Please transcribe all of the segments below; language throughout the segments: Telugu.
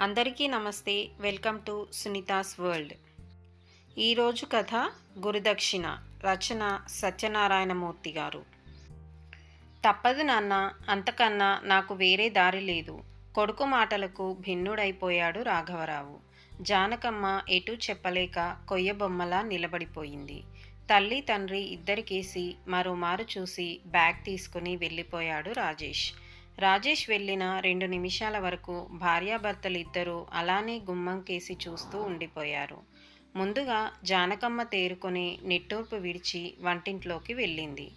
అందరికీ నమస్తే. Welcome to Sunitha's world. ఈరోజు కథ గురుదక్షిణ రచన సత్యనారాయణమూర్తి గారు. తప్పదు నాన్న అంతకన్నా నాకు వేరే దారి లేదు. కొడుకు మాటలకు భిన్నుడైపోయాడు రాఘవరావు. జానకమ్మ ఎటూ చెప్పలేక కొయ్యబొమ్మలా నిలబడిపోయింది. తల్లి తండ్రి ఇద్దరికేసి మరోమారు చూసి బ్యాగ్ తీసుకుని వెళ్ళిపోయాడు రాజేష్. రాజేష్ వెళ్ళిన రెండు నిమిషాల వరకు భార్యాభర్తలు ఇద్దరూ అలానే గుమ్మం కేసి చూస్తూ ఉండిపోయారు. ముందుగా జానకమ్మ తేరుకొని నిట్టూర్పు విడిచి వంటింట్లోకి వెళ్ళింది.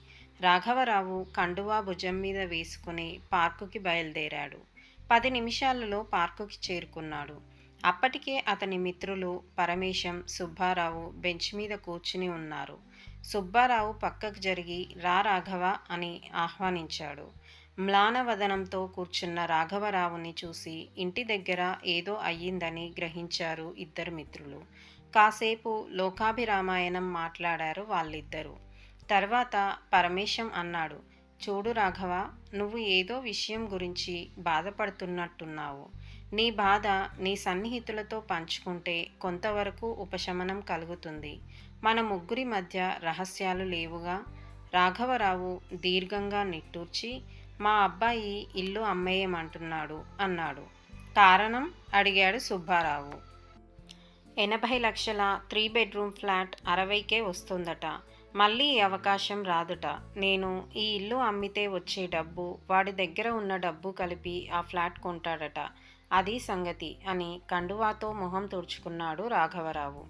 రాఘవరావు కండువా భుజం మీద వేసుకుని పార్కుకి బయలుదేరాడు. పది నిమిషాలలో పార్కుకి చేరుకున్నాడు. అప్పటికే అతని మిత్రులు పరమేశం సుబ్బారావు బెంచ్ మీద కూర్చుని ఉన్నారు. సుబ్బారావు పక్కకు జరిగి రా రాఘవ అని ఆహ్వానించాడు. మ్లానవదనంతో కూర్చున్న రాఘవరావుని చూసి ఇంటి దగ్గర ఏదో అయ్యిందని గ్రహించారు ఇద్దరు మిత్రులు. కాసేపు లోకాభిరామాయణం మాట్లాడారు వాళ్ళిద్దరూ. తర్వాత పరమేశం అన్నాడు చూడు రాఘవ నువ్వు ఏదో విషయం గురించి బాధపడుతున్నట్టున్నావు. నీ బాధ నీ సన్నిహితులతో పంచుకుంటే కొంతవరకు ఉపశమనం కలుగుతుంది. మన ముగ్గురి మధ్య రహస్యాలు లేవుగా రాఘవరావు దీర్ఘంగా నిట్టూర్చి మా అబ్బాయి ఇల్లు అమ్మేయమంటున్నాడు అన్నాడు. కారణం? అడిగాడు సుబ్బారావు. ఎనభై లక్షల త్రీ బెడ్రూమ్ ఫ్లాట్ అరవైకే వస్తుందట. మళ్ళీ అవకాశం రాదుట. నేను ఈ ఇల్లు అమ్మితే వచ్చే డబ్బు వాడి దగ్గర ఉన్న డబ్బు కలిపి ఆ ఫ్లాట్ కొంటాడట. అది సంగతి అని కండువాతో మొహం తుడుచుకున్నాడు రాఘవరావు.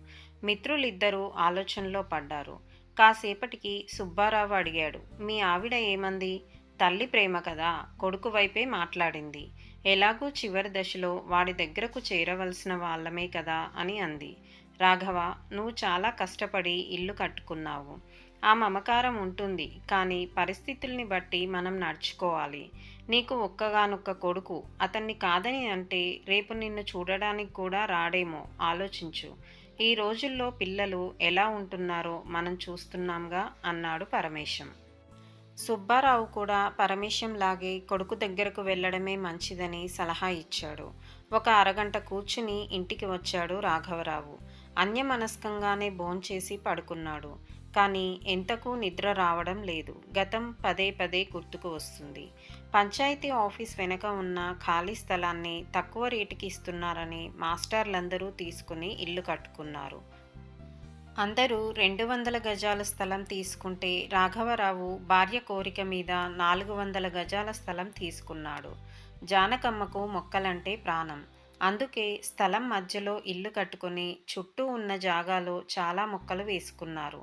మిత్రులిద్దరూ ఆలోచనలో పడ్డారు. కాసేపటికి సుబ్బారావు అడిగాడు మీ ఆవిడ ఏమంది? తల్లి ప్రేమ కదా కొడుకు వైపే మాట్లాడింది. ఎలాగూ చివరి దశలో వాడి దగ్గరకు చేరవలసిన వాళ్ళమే కదా అని అంది. రాఘవ నువ్వు చాలా కష్టపడి ఇల్లు కట్టుకున్నావు. ఆ మమకారం ఉంటుంది కానీ పరిస్థితుల్ని బట్టి మనం నడుచుకోవాలి. నీకు ఒక్కగానొక్క కొడుకు అతన్ని కాదని అంటే రేపు నిన్ను చూడడానికి కూడా రాడేమో ఆలోచించు. ఈ రోజుల్లో పిల్లలు ఎలా ఉంటున్నారో మనం చూస్తున్నాంగా అన్నాడు పరమేశం. సుబ్బారావు కూడా పరమేశంలాగే కొడుకు దగ్గరకు వెళ్ళడమే మంచిదని సలహా ఇచ్చాడు. ఒక అరగంట కూర్చుని ఇంటికి వచ్చాడు రాఘవరావు. అన్యమనస్కంగానే భోంచేసి పడుకున్నాడు. కానీ ఎంతకు నిద్ర రావడం లేదు. గతం పదే పదే గుర్తుకు వస్తుంది. పంచాయతీ ఆఫీస్ వెనక ఉన్న ఖాళీ స్థలాన్ని తక్కువ రేటుకి ఇస్తున్నారని మాస్టర్లందరూ తీసుకుని ఇల్లు కట్టుకున్నారు. అందరూ రెండు వందల గజాల స్థలం తీసుకుంటే రాఘవరావు భార్య కోరిక మీద నాలుగు వందల గజాల స్థలం తీసుకున్నాడు. జానకమ్మకు మొక్కలంటే ప్రాణం. అందుకే స్థలం మధ్యలో ఇల్లు కట్టుకొని చుట్టూ ఉన్న జాగాలో చాలా మొక్కలు వేసుకున్నారు.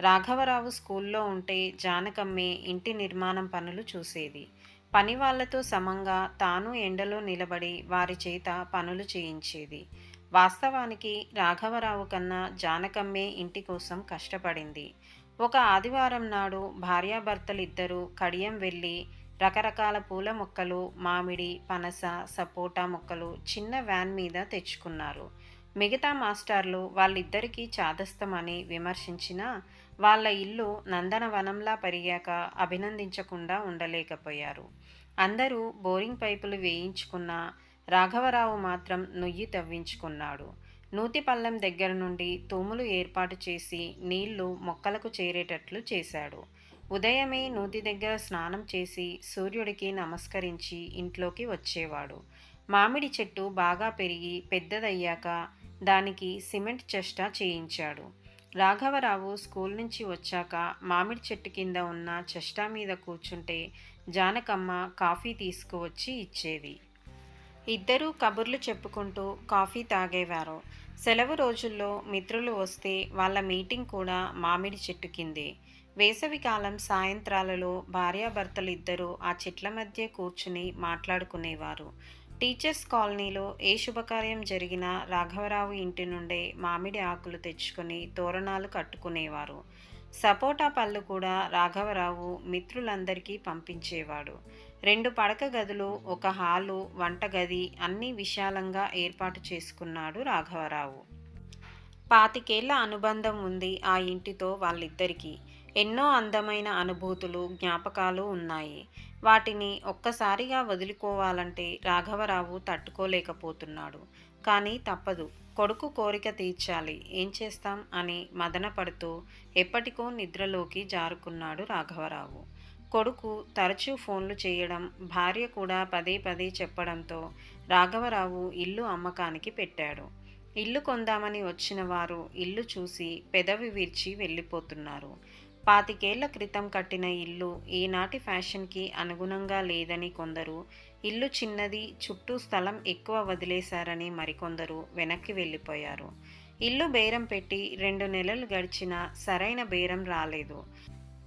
రాఘవరావు స్కూల్లో ఉంటే జానకమ్మే ఇంటి నిర్మాణం పనులు చూసేది. పని వాళ్ళతో సమంగా తాను ఎండలో నిలబడి వారి చేత పనులు చేయించేది. వాస్తవానికి రాఘవరావు కన్నా జానకమ్మే ఇంటి కోసం కష్టపడింది. ఒక ఆదివారం నాడు భార్యాభర్తలిద్దరూ కడియం వెళ్ళి రకరకాల పూల మొక్కలు మామిడి పనస సపోటా మొక్కలు చిన్న వ్యాన్ మీద తెచ్చుకున్నారు. మిగతా మాస్టర్లు వాళ్ళిద్దరికీ చాదస్తమని విమర్శించినా వాళ్ళ ఇల్లు నందనవనంలా పెరిగాక అభినందించకుండా ఉండలేకపోయారు. అందరూ బోరింగ్ పైపులు వేయించుకున్న రాఘవరావు మాత్రం నుయ్యి తవ్వించుకున్నాడు. నూతిపల్లెం దగ్గర నుండి తూములు ఏర్పాటు చేసి నీళ్ళు మొక్కలకు చేరేటట్లు చేశాడు. ఉదయమే నూతి దగ్గర స్నానం చేసి సూర్యుడికి నమస్కరించి ఇంట్లోకి వచ్చేవాడు. మామిడి చెట్టు బాగా పెరిగి పెద్దదయ్యాక దానికి సిమెంట్ చెష్ట చేయించాడు. రాఘవరావు స్కూల్ నుంచి వచ్చాక మామిడి చెట్టు కింద ఉన్న చెష్టా మీద కూర్చుంటే జానకమ్మ కాఫీ తీసుకువచ్చి ఇచ్చేది. ఇద్దరూ కబుర్లు చెప్పుకుంటూ కాఫీ తాగేవారు. సెలవు రోజుల్లో మిత్రులు వస్తే వాళ్ళ మీటింగ్ కూడా మామిడి చెట్టు కిందే. వేసవికాలం సాయంత్రాలలో భార్యాభర్తలు ఇద్దరూ ఆ చెట్ల మధ్య కూర్చుని మాట్లాడుకునేవారు. టీచర్స్ కాలనీలో ఏ శుభకార్యం జరిగినా రాఘవరావు ఇంటి నుండే మామిడి ఆకులు తెచ్చుకొని తోరణాలు కట్టుకునేవారు. సపోటా పళ్ళు కూడా రాఘవరావు మిత్రులందరికీ పంపించేవాడు. రెండు పడక గదులు ఒక హాలు వంటగది అన్నీ విశాలంగా ఏర్పాటు చేసుకున్నాడు రాఘవరావు. పాతికేళ్ళ అనుబంధం ఉంది ఆ ఇంటితో వాళ్ళిద్దరికీ. ఎన్నో అందమైన అనుభూతులు జ్ఞాపకాలు ఉన్నాయి. వాటిని ఒక్కసారిగా వదులుకోవాలంటే రాఘవరావు తట్టుకోలేకపోతున్నాడు. కానీ తప్పదు. కొడుకు కోరిక తీర్చాలి. ఏం చేస్తాం? అని మదన పడుతూ ఎప్పటికో నిద్రలోకి జారుకున్నాడు రాఘవరావు. కొడుకు తరచూ ఫోన్లు చేయడం భార్య కూడా పదే పదే చెప్పడంతో రాఘవరావు ఇల్లు అమ్మకానికి పెట్టాడు. ఇల్లు కొందామని వచ్చిన వారు ఇల్లు చూసి పెదవి విరిచి వెళ్ళిపోతున్నారు. పాతికేళ్ళ క్రితం కట్టిన ఇల్లు ఈనాటి ఫ్యాషన్కి అనుగుణంగా లేదని కొందరు ఇల్లు చిన్నది చుట్టూ స్థలం ఎక్కువ వదిలేశారని మరికొందరు వెనక్కి వెళ్ళిపోయారు. ఇల్లు బేరం పెట్టి రెండు నెలలు గడిచినా సరైన బేరం రాలేదు.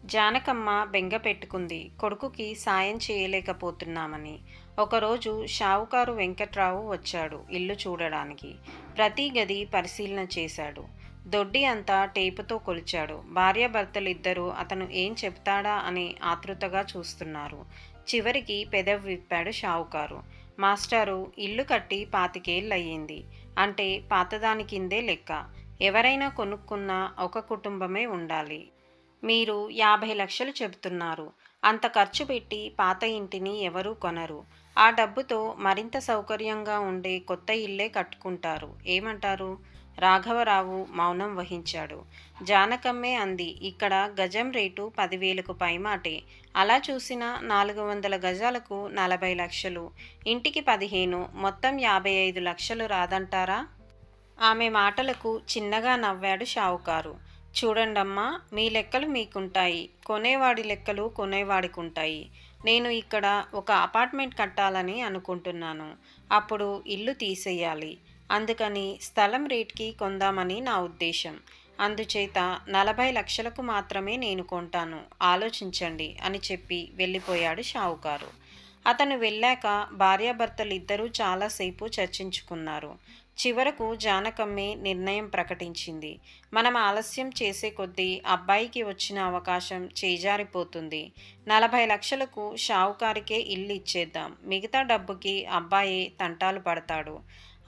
జానకమ్మ బెంగ పెట్టుకుంది. కొడుకుకి సాయం చేయలేకపోతున్నామని. ఒకరోజు షావుకారు వెంకట్రావు వచ్చాడు ఇల్లు చూడడానికి. ప్రతి గది పరిశీలన చేశాడు. దొడ్డి అంతా టేపుతో కొలిచాడు. భార్యాభర్తలిద్దరూ అతను ఏం చెప్తాడా అని ఆతృతగా చూస్తున్నారు. చివరికి పెదవి విప్పాడు షావుకారు. మాస్టారు ఇల్లు కట్టి పాతికేళ్ళయ్యింది అంటే పాతదాని కిందే లెక్క. ఎవరైనా కొనుక్కున్నా ఒక కుటుంబమే ఉండాలి. మీరు యాభై లక్షలు చెబుతున్నారు. అంత ఖర్చు పెట్టి పాత ఇంటిని ఎవరూ కొనరు. ఆ డబ్బుతో మరింత సౌకర్యంగా ఉండే కొత్త ఇల్లే కట్టుకుంటారు. ఏమంటారు? రాఘవరావు మౌనం వహించాడు. జానకమ్మే అంది ఇక్కడ గజం రేటు పదివేలకు పైమాటే. అలా చూసిన నాలుగు వందల గజాలకు నలభై లక్షలు. ఇంటికి పదిహేను మొత్తం యాభై ఐదు లక్షలు రాదంటారా? ఆమె మాటలకు చిన్నగా నవ్వాడు షావుకారు. చూడండమ్మా మీ లెక్కలు మీకుంటాయి. కొనేవాడి లెక్కలు కొనేవాడికి ఉంటాయి నేను ఇక్కడ ఒక అపార్ట్మెంట్ కట్టాలని అనుకుంటున్నాను. అప్పుడు ఇల్లు తీసేయాలి. అందుకని స్థలం రేట్కి కొందామని నా ఉద్దేశం. అందుచేత నలభై లక్షలకు మాత్రమే నేను కొంటాను. ఆలోచించండి అని చెప్పి వెళ్ళిపోయాడు షావుకారు. అతను వెళ్ళాక భార్యాభర్తలిద్దరూ చాలాసేపు చర్చించుకున్నారు. చివరకు జానకమ్మే నిర్ణయం ప్రకటించింది. మనం ఆలస్యం చేసే కొద్దీ అబ్బాయికి వచ్చిన అవకాశం చేజారిపోతుంది. నలభై లక్షలకు షావుకారికే ఇల్లు ఇచ్చేద్దాం. మిగతా డబ్బుకి అబ్బాయి తంటాలు పడతాడు.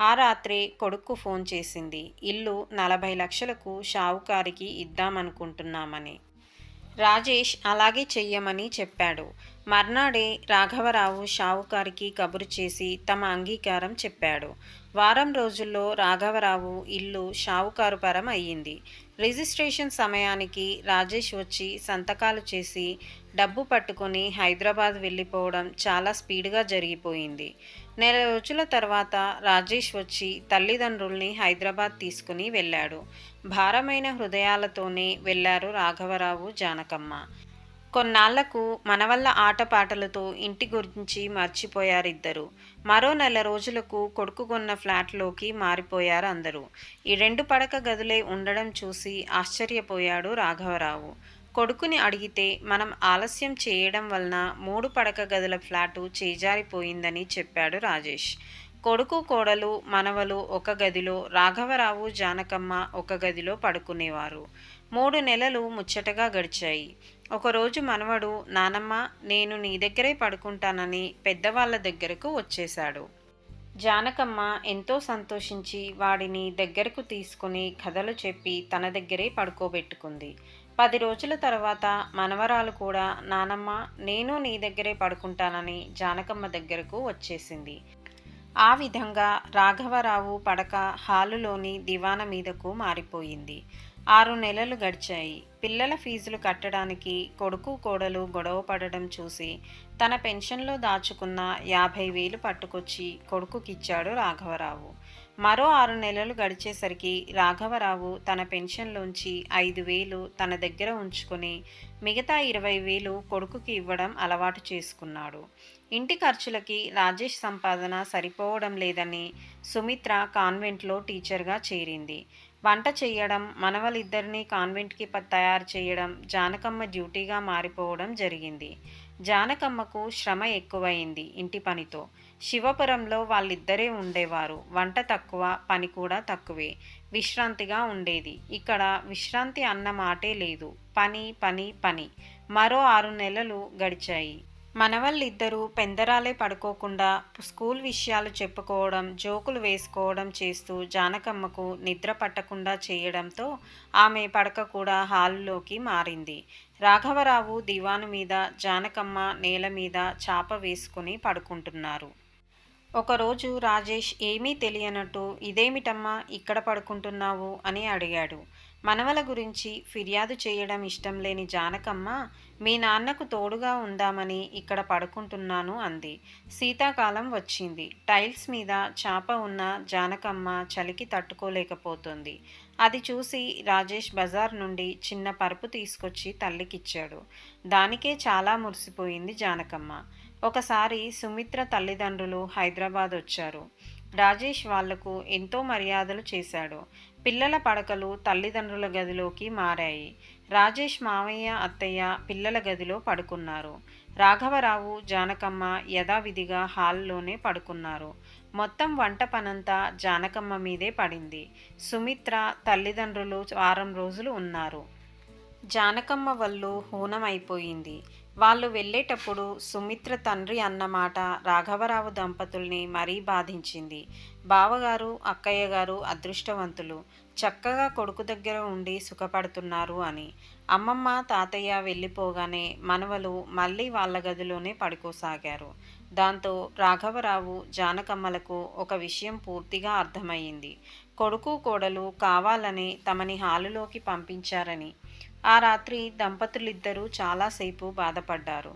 ఆ రాత్రి కొడుక్కు ఫోన్ చేసింది. ఇల్లు నలభై లక్షలకు షావుకారికి ఇద్దామనుకుంటున్నామని. రాజేష్ అలాగే చెయ్యమని చెప్పాడు. మర్నాడే రాఘవరావు షావుకారికి కబురు చేసి తమ అంగీకారం చెప్పాడు. వారం రోజుల్లో రాఘవరావు ఇల్లు షావుకారు పరం అయ్యింది. రిజిస్ట్రేషన్ సమయానికి రాజేష్ వచ్చి సంతకాలు చేసి డబ్బు పట్టుకొని హైదరాబాద్ వెళ్ళిపోవడం చాలా స్పీడ్గా జరిగిపోయింది. నెల రోజుల తర్వాత రాజేష్ వచ్చి తల్లిదండ్రుల్ని హైదరాబాద్ తీసుకుని వెళ్ళాడు. భారమైన హృదయాలతోనే వెళ్ళారు రాఘవరావు జానకమ్మ. కొన్నాళ్ళకు మనవల్ల ఆటపాటలతో ఇంటి గురించి మర్చిపోయారిద్దరు. మరో నెల రోజులకు కొడుకు కొన్న ఫ్లాట్లోకి మారిపోయారు అందరూ. ఈ రెండు పడక గదులే ఉండడం చూసి ఆశ్చర్యపోయాడు రాఘవరావు. కొడుకుని అడిగితే మనం ఆలస్యం చేయడం వలన మూడు పడక గదుల ఫ్లాటు చేజారిపోయిందని చెప్పాడు రాజేష్. కొడుకు కోడలు మనవలు ఒక గదిలో రాఘవరావు జానకమ్మ ఒక గదిలో పడుకునేవారు. మూడు నెలలు ముచ్చటగా గడిచాయి. ఒకరోజు మనవడు నానమ్మ నేను నీ దగ్గరే పడుకుంటానని పెద్దవాళ్ళ దగ్గరకు వచ్చేశాడు. జానకమ్మ ఎంతో సంతోషించి వాడిని దగ్గరకు తీసుకుని కథలు చెప్పి తన దగ్గరే పడుకోబెట్టుకుంది. పది రోజుల తర్వాత మనవరాలు కూడా నానమ్మ నేను నీ దగ్గరే పడుకుంటానని జానకమ్మ దగ్గరకు వచ్చేసింది. ఆ విధంగా రాఘవరావు పడక హాలులోని దివాన మీదకు మారిపోయింది. ఆరు నెలలు గడిచాయి. పిల్లల ఫీజులు కట్టడానికి కొడుకు కోడలు గొడవ పడడం చూసి తన పెన్షన్లో దాచుకున్న యాభై వేలు పట్టుకొచ్చి కొడుకుకిచ్చాడు రాఘవరావు. మరో ఆరు నెలలు గడిచేసరికి రాఘవరావు తన పెన్షన్లోంచి ఐదు వేలు తన దగ్గర ఉంచుకొని మిగతా ఇరవై వేలు కొడుకుకి ఇవ్వడం అలవాటు చేసుకున్నాడు. ఇంటి ఖర్చులకి రాజేష్ సంపాదన సరిపోవడం లేదని సుమిత్ర కాన్వెంట్లో టీచర్గా చేరింది. వంట చేయడం మనవలిద్దరినీ కాన్వెంట్కి తయారు చేయడం జానకమ్మ డ్యూటీగా మారిపోవడం జరిగింది. జానకమ్మకు శ్రమ ఎక్కువైంది ఇంటి పనితో. శివపురంలో వాళ్ళిద్దరే ఉండేవారు. వంట తక్కువ పని కూడా తక్కువే. విశ్రాంతిగా ఉండేది. ఇక్కడ విశ్రాంతి అన్న మాటే లేదు. పని పని పని. మరో ఆరు నెలలు గడిచాయి. మనవళ్ళిద్దరూ పెందరాలే పడుకోకుండా స్కూల్ విషయాలు చెప్పుకోవడం జోకులు వేసుకోవడం చేస్తూ జానకమ్మకు నిద్ర పట్టకుండా చేయడంతో ఆమె పడక కూడా హాల్లోకి మారింది. రాఘవరావు దివాను మీద జానకమ్మ నేల మీద చాప వేసుకుని పడుకుంటున్నారు. ఒకరోజు రాజేష్ ఏమీ తెలియనట్టు ఇదేమిటమ్మా ఇక్కడ పడుకుంటున్నావు? అని అడిగాడు. మనవల గురించి ఫిర్యాదు చేయడం ఇష్టం లేని జానకమ్మ మీ నాన్నకు తోడుగా ఉందామని ఇక్కడ పడుకుంటున్నాను అంది. శీతాకాలం వచ్చింది. టైల్స్ మీద చాప ఉన్న జానకమ్మ చలికి తట్టుకోలేకపోతుంది. అది చూసి రాజేష్ బజార్ నుండి చిన్న పరుపు తీసుకొచ్చి తల్లికిచ్చాడు. దానికే చాలా మురిసిపోయింది జానకమ్మ. ఒకసారి సుమిత్ర తల్లిదండ్రులు హైదరాబాద్ వచ్చారు. రాజేష్ వాళ్ళకు ఎంతో మర్యాదలు చేశాడు. పిల్లల పడకలు తల్లిదండ్రుల గదిలోకి మారాయి. రాజేష్ మామయ్య అత్తయ్య పిల్లల గదిలో పడుకున్నారు. రాఘవరావు జానకమ్మ యథావిధిగా హాల్లోనే పడుకున్నారు. మొత్తం వంట పనంతా జానకమ్మ మీదే పడింది. సుమిత్ర తల్లిదండ్రులు వారం రోజులు ఉన్నారు. జానకమ్మ వల్లు హూనమైపోయింది. వాళ్ళు వెళ్ళేటప్పుడు సుమిత్ర తండ్రి అన్నమాట రాఘవరావు దంపతుల్ని మరీ బాధించింది. బావగారు అక్కయ్య గారు అదృష్టవంతులు. చక్కగా కొడుకు దగ్గర ఉండి సుఖపడుతున్నారు అని. అమ్మమ్మ తాతయ్య వెళ్ళిపోగానే మనవలు మళ్ళీ వాళ్ళ గదిలోనే పడుకోసాగారు. దాంతో రాఘవరావు జానకమ్మలకు ఒక విషయం పూర్తిగా అర్థమయ్యింది. కొడుకు కోడలు కావాలని తమని హాలులోకి పంపించారని ఆ రాత్రి దంపతులిద్దరూ చాలాసేపు బాధపడ్డారు.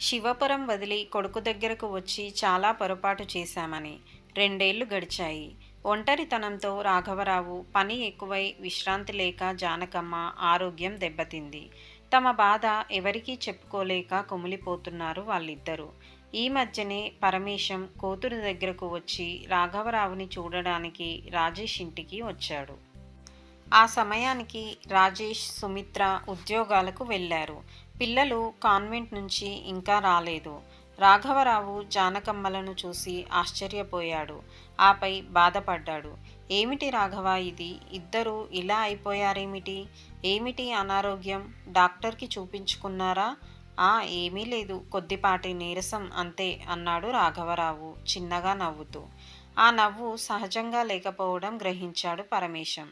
శివపురం వదిలి కొడుకు దగ్గరకు వచ్చి చాలా పొరపాటు చేశామని రెండేళ్ళు గడిచాయి. ఒంటరితనంతో రాఘవరావు పని ఎక్కువై విశ్రాంతి లేక జానకమ్మ ఆరోగ్యం దెబ్బతింది. తమ బాధ ఎవరికీ చెప్పుకోలేక కుమిలిపోతున్నారు వాళ్ళిద్దరూ. ఈ మధ్యనే పరమేశం కూతురు దగ్గరకు వచ్చి రాఘవరావుని చూడడానికి రాజేష్ ఇంటికి వచ్చాడు. ఆ సమయానికి రాజేష్ సుమిత్ర ఉద్యోగాలకు వెళ్ళారు. పిల్లలు కాన్వెంట్ నుంచి ఇంకా రాలేదు. రాఘవరావు జానకమ్మలను చూసి ఆశ్చర్యపోయాడు. ఆపై బాధపడ్డాడు. ఏమిటి రాఘవ ఇది? ఇద్దరు ఇలా అయిపోయారేమిటి? ఏమిటి అనారోగ్యం? డాక్టర్కి చూపించుకున్నారా? ఆ ఏమీ లేదు. కొద్దిపాటి నీరసం అంతే అన్నాడు రాఘవరావు చిన్నగా నవ్వుతూ. ఆ నవ్వు సహజంగా లేకపోవడం గ్రహించాడు పరమేశం.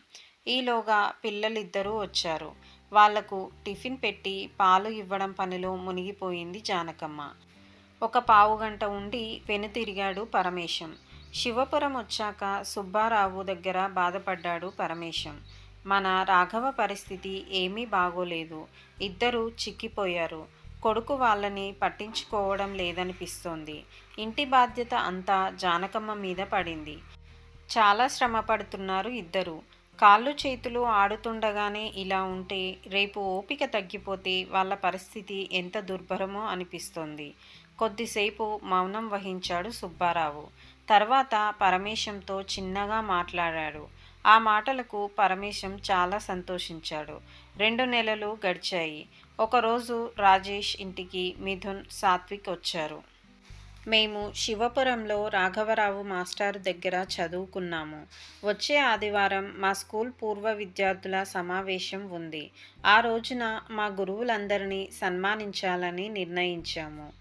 ఈలోగా పిల్లలిద్దరూ వచ్చారు. వాళ్ళకు టిఫిన్ పెట్టి పాలు ఇవ్వడం పనిలో మునిగిపోయింది జానకమ్మ. ఒక పావుగంట ఉండి వెనుతిరిగాడు పరమేశం. శివపురం వచ్చాక సుబ్బారావు దగ్గర బాధపడ్డాడు పరమేశం. మన రాఘవ పరిస్థితి ఏమీ బాగోలేదు. ఇద్దరూ చిక్కిపోయారు. కొడుకు వాళ్ళని పట్టించుకోవడం లేదనిపిస్తోంది. ఇంటి బాధ్యత అంతా జానకమ్మ మీద పడింది. చాలా శ్రమ పడుతున్నారు ఇద్దరు. కాళ్ళు చేతులు ఆడుతుండగానే ఇలా ఉంటే రేపు ఓపిక తగ్గిపోతే వాళ్ళ పరిస్థితి ఎంత దుర్భరమో అనిపిస్తోంది. కొద్దిసేపు మౌనం వహించాడు సుబ్బారావు. తర్వాత పరమేశంతో చిన్నగా మాట్లాడాడు. ఆ మాటలకు పరమేశం చాలా సంతోషించాడు. రెండు నెలలు గడిచాయి. ఒకరోజు రాజేష్ ఇంటికి మిథున్ సాత్విక్ వచ్చారు. మేము శివపురంలో రాఘవరావు మాస్టారు దగ్గర చదువుకున్నాము. వచ్చే ఆదివారం మా స్కూల్ పూర్వ విద్యార్థుల సమావేశం ఉంది. ఆ రోజున మా గురువులందరినీ సన్మానించాలని నిర్ణయించాము.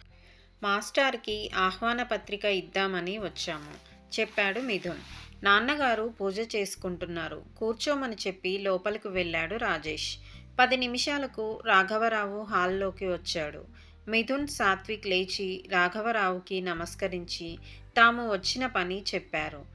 మాస్టార్కి ఆహ్వాన పత్రిక ఇద్దామని వచ్చాము. చెప్పాడు మిథున్. నాన్నగారు పూజ చేసుకుంటున్నారు. కూర్చోమని చెప్పి లోపలికి వెళ్ళాడు రాజేష్. పది నిమిషాలకు రాఘవరావు హాల్లోకి వచ్చాడు. మిథున్ సాత్విక్ లేచి రాఘవరావుకి నమస్కరించి తాము వచ్చిన పని చెప్పారు.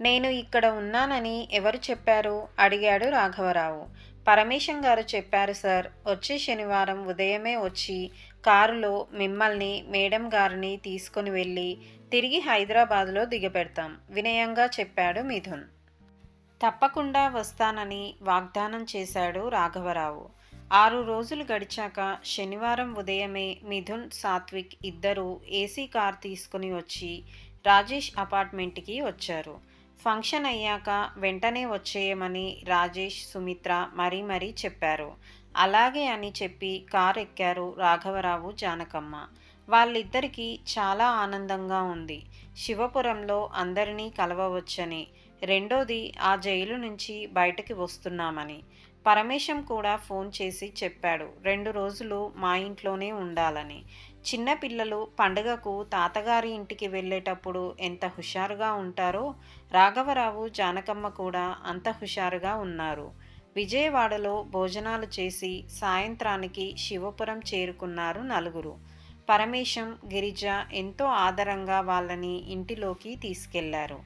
నేను ఇక్కడ ఉన్నానని ఎవరు చెప్పారు? అడిగాడు రాఘవరావు. పరమేశం గారు చెప్పారు సార్ వచ్చే శనివారం ఉదయమే వచ్చి కారులో మిమ్మల్ని మేడం గారిని తీసుకుని వెళ్ళి తిరిగి హైదరాబాద్లో దిగబెడతాం వినయంగా చెప్పాడు మిథున్. తప్పకుండా వస్తానని వాగ్దానం చేశాడు రాఘవరావు. ఆరు రోజులు గడిచాక శనివారం ఉదయమే మిథున్ సాత్విక్ ఇద్దరూ ఏసీ కార్ తీసుకుని వచ్చి రాజేష్ అపార్ట్మెంట్కి వచ్చారు. ఫంక్షన్ అయ్యాక వెంటనే వచ్చేయమని రాజేష్ సుమిత్ర మరీ మరీ చెప్పారు. అలాగే అని చెప్పి కార్ ఎక్కారు రాఘవరావు జానకమ్మ. వాళ్ళిద్దరికీ చాలా ఆనందంగా ఉంది. శివపురంలో అందరినీ కలవవచ్చని రెండోది ఆ జైలు నుంచి బయటకి వస్తున్నామని. పరమేశం కూడా ఫోన్ చేసి చెప్పాడు. రెండు రోజులు మా ఇంట్లోనే ఉండాలని. చిన్నపిల్లలు పండుగకు తాతగారి ఇంటికి వెళ్ళేటప్పుడు ఎంత హుషారుగా ఉంటారో రాఘవరావు జానకమ్మ కూడా అంత హుషారుగా ఉన్నారు. విజయవాడలో భోజనాలు చేసి సాయంత్రానికి శివపురం చేరుకున్నారు నలుగురు. పరమేశం గిరిజ ఎంతో ఆదరంగా వాళ్ళని ఇంటిలోకి తీసుకెళ్ళారు.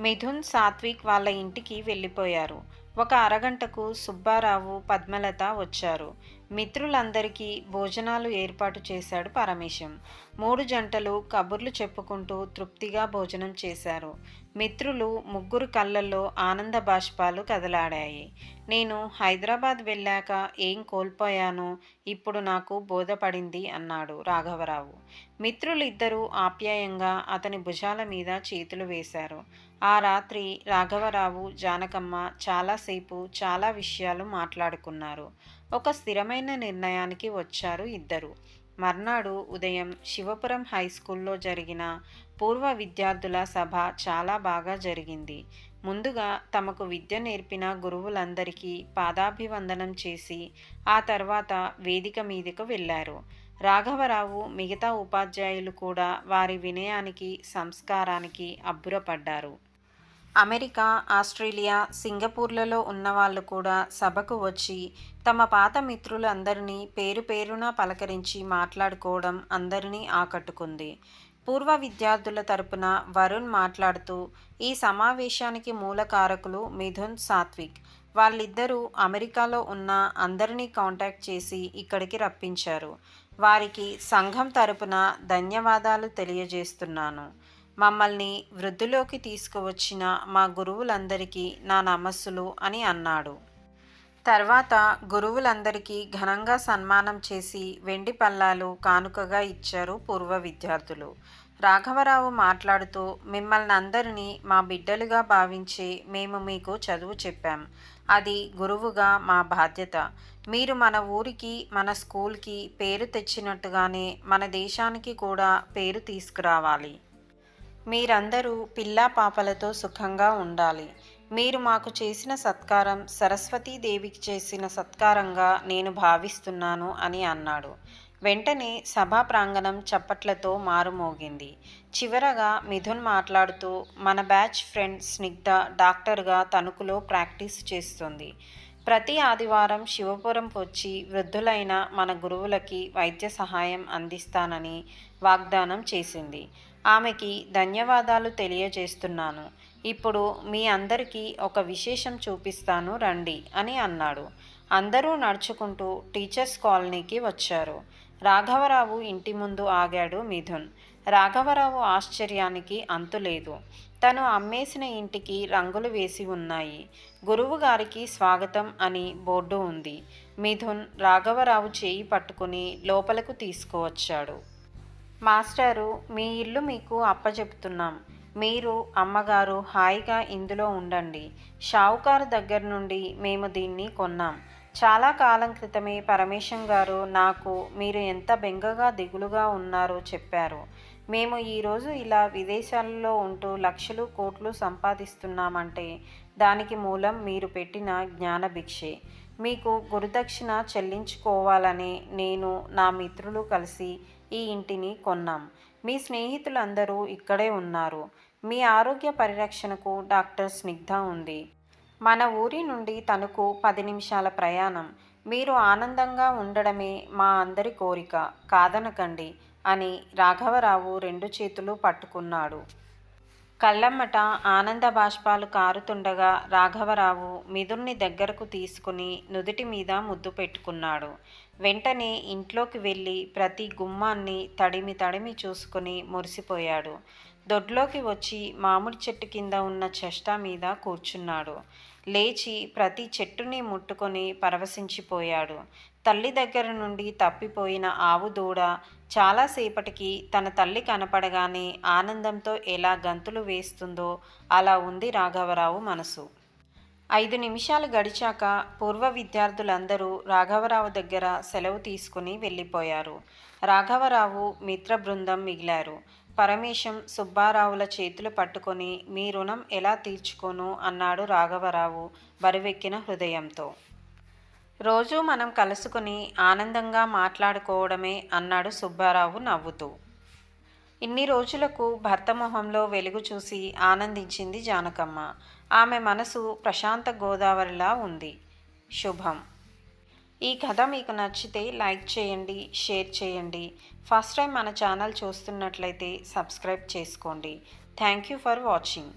మిథున్ సాత్విక్ వాళ్ళ ఇంటికి వెళ్ళిపోయారు. ఒక అరగంటకు సుబ్బారావు పద్మలత వచ్చారు. మిత్రులందరికీ భోజనాలు ఏర్పాటు చేశాడు పరమేశం. మూడు జంటలు కబుర్లు చెప్పుకుంటూ తృప్తిగా భోజనం చేశారు. మిత్రులు ముగ్గురు కళ్ళల్లో ఆనంద బాష్పాలు కదలాడాయి. నేను హైదరాబాద్ వెళ్ళాక ఏం కోల్పోయానో? ఇప్పుడు నాకు బోధపడింది అన్నాడు రాఘవరావు. మిత్రులు ఇద్దరూ ఆప్యాయంగా అతని భుజాల మీద చేతులు వేశారు. ఆ రాత్రి రాఘవరావు జానకమ్మ చాలాసేపు చాలా విషయాలు మాట్లాడుకున్నారు. ఒక స్థిరమైన నిర్ణయానికి వచ్చారు ఇద్దరు. మర్నాడు ఉదయం శివపురం హై స్కూల్లో జరిగిన పూర్వ విద్యార్థుల సభ చాలా బాగా జరిగింది. ముందుగా తమకు విద్య నేర్పిన గురువులందరికీ పాదాభివందనం చేసి ఆ తర్వాత వేదిక మీదకు వెళ్ళారు. రాఘవరావు మిగతా ఉపాధ్యాయులు కూడా వారి వినయానికి సంస్కారానికి అబ్బురపడ్డారు. అమెరికా ఆస్ట్రేలియా సింగపూర్లలో ఉన్నవాళ్ళు కూడా సభకు వచ్చి తమ పాత మిత్రులందరినీ పేరు పేరున పలకరించి మాట్లాడుకోవడం అందరినీ ఆకట్టుకుంది. పూర్వ విద్యార్థుల తరపున వరుణ్ మాట్లాడుతూ ఈ సమావేశానికి మూల కారకులు మిథున్ సాత్విక్. వాళ్ళిద్దరూ అమెరికాలో ఉన్న అందరినీ కాంటాక్ట్ చేసి ఇక్కడికి రప్పించారు. వారికి సంఘం తరపున ధన్యవాదాలు తెలియజేస్తున్నాను. మమ్మల్ని వృద్ధిలోకి తీసుకువచ్చిన మా గురువులందరికీ నా నమస్సులు అని అన్నాడు. తర్వాత గురువులందరికీ ఘనంగా సన్మానం చేసి వెండి పల్లాలు కానుకగా ఇచ్చారు పూర్వ విద్యార్థులు. రాఘవరావు మాట్లాడుతూ మిమ్మల్ని అందరినీ మా బిడ్డలుగా భావించి మేము మీకు చదువు చెప్పాం. అది గురువుగా మా బాధ్యత. మీరు మన ఊరికి మన స్కూల్కి పేరు తెచ్చినట్టుగానే మన దేశానికి కూడా పేరు తీసుకురావాలి. మీరందరూ పిల్లా పాపలతో సుఖంగా ఉండాలి. మీరు మాకు చేసిన సత్కారం సరస్వతీదేవికి చేసిన సత్కారంగా నేను భావిస్తున్నాను అని అన్నాడు. వెంటనే సభా ప్రాంగణం చప్పట్లతో మారుమోగింది. చివరగా మిథున్ మాట్లాడుతూ మన బ్యాచ్ ఫ్రెండ్ స్నిగ్ధ డాక్టర్గా తణుకులో ప్రాక్టీస్ చేస్తుంది. ప్రతి ఆదివారం శివపురం వచ్చి వృద్ధులైన మన గురువులకి వైద్య సహాయం అందిస్తానని వాగ్దానం చేసింది. ఆమెకి ధన్యవాదాలు తెలియజేస్తున్నాను. ఇప్పుడు మీ అందరికీ ఒక విశేషం చూపిస్తాను రండి అని అన్నాడు. అందరూ నడుచుకుంటూ టీచర్స్ కాలనీకి వచ్చారు. రాఘవరావు ఇంటి ముందు ఆగాడు మిథున్. రాఘవరావు ఆశ్చర్యానికి అంతులేదు తను అమ్మేసిన ఇంటికి రంగులు వేసి ఉన్నాయి. గురువు గారికి స్వాగతం అని బోర్డు ఉంది. మిథున్ రాఘవరావు చేయి పట్టుకుని లోపలకు తీసుకువచ్చాడు. మాస్టారు మీ ఇల్లు మీకు అప్పచెప్తున్నాం మీరు అమ్మగారు హాయిగా ఇందులో ఉండండి. షావుకారు దగ్గర నుండి మేము దీన్ని కొన్నాం. చాలా కాలం క్రితమే పరమేశం గారు నాకు మీరు ఎంత బెంగగా దిగులుగా ఉన్నారో చెప్పారు. మేము ఈరోజు ఇలా విదేశాలలో ఉంటూ లక్షలు కోట్లు సంపాదిస్తున్నామంటే దానికి మూలం మీరు పెట్టిన జ్ఞానభిక్షే మీకు గురుదక్షిణ చెల్లించుకోవాలని నేను నా మిత్రులు కలిసి ఈ ఇంటిని కొన్నాం. మీ స్నేహితులందరూ ఇక్కడే ఉన్నారు. మీ ఆరోగ్య పరిరక్షణకు డాక్టర్ స్నిగ్ధ ఉంది. మన ఊరి నుండి తనకు పది నిమిషాల ప్రయాణం. మీరు ఆనందంగా ఉండడమే మా అందరి కోరిక. కాదనకండి అని రాఘవరావు రెండు చేతులు పట్టుకున్నాడు. కళ్ళమ్మట ఆనంద బాష్పాలు కారుతుండగా రాఘవరావు మిథుణ్ణి దగ్గరకు తీసుకుని నుదుటి మీద ముద్దు పెట్టుకున్నాడు. వెంటనే ఇంట్లోకి వెళ్ళి ప్రతి గుమ్మాన్ని తడిమి తడిమి చూసుకుని మురిసిపోయాడు. దొడ్లోకి వచ్చి మామిడి చెట్టు కింద ఉన్న చెష్టా మీద కూర్చున్నాడు. లేచి ప్రతి చెట్టుని ముట్టుకొని పరవశించిపోయాడు. తల్లి దగ్గర నుండి తప్పిపోయిన ఆవు దూడ చాలాసేపటికి తన తల్లి కనపడగానే ఆనందంతో ఎలా గంతులు వేస్తుందో అలా ఉంది రాఘవరావు మనసు. ఐదు నిమిషాలు గడిచాక పూర్వ విద్యార్థులందరూ రాఘవరావు దగ్గర సెలవు తీసుకుని వెళ్ళిపోయారు. రాఘవరావు మిత్ర బృందం మిగిలారు. పరమేశం సుబ్బారావుల చేతులు పట్టుకొని మీ రుణం ఎలా తీర్చుకోను? అన్నాడు రాఘవరావు బరువెక్కిన హృదయంతో. రోజూ మనం కలుసుకుని ఆనందంగా మాట్లాడుకోవడమే అన్నాడు సుబ్బారావు నవ్వుతూ. ఇన్ని రోజులకు భర్త మొహంలో వెలుగు చూసి ఆనందించింది జానకమ్మ. ఆమె మనసు ప్రశాంత గోదావరిలా ఉంది. శుభం. ఈ కథ మీకు నచ్చితే లైక్ చేయండి షేర్ చేయండి. ఫస్ట్ టైం మన ఛానల్ చూస్తున్నట్లయితే సబ్స్క్రైబ్ చేసుకోండి. Thank you for watching.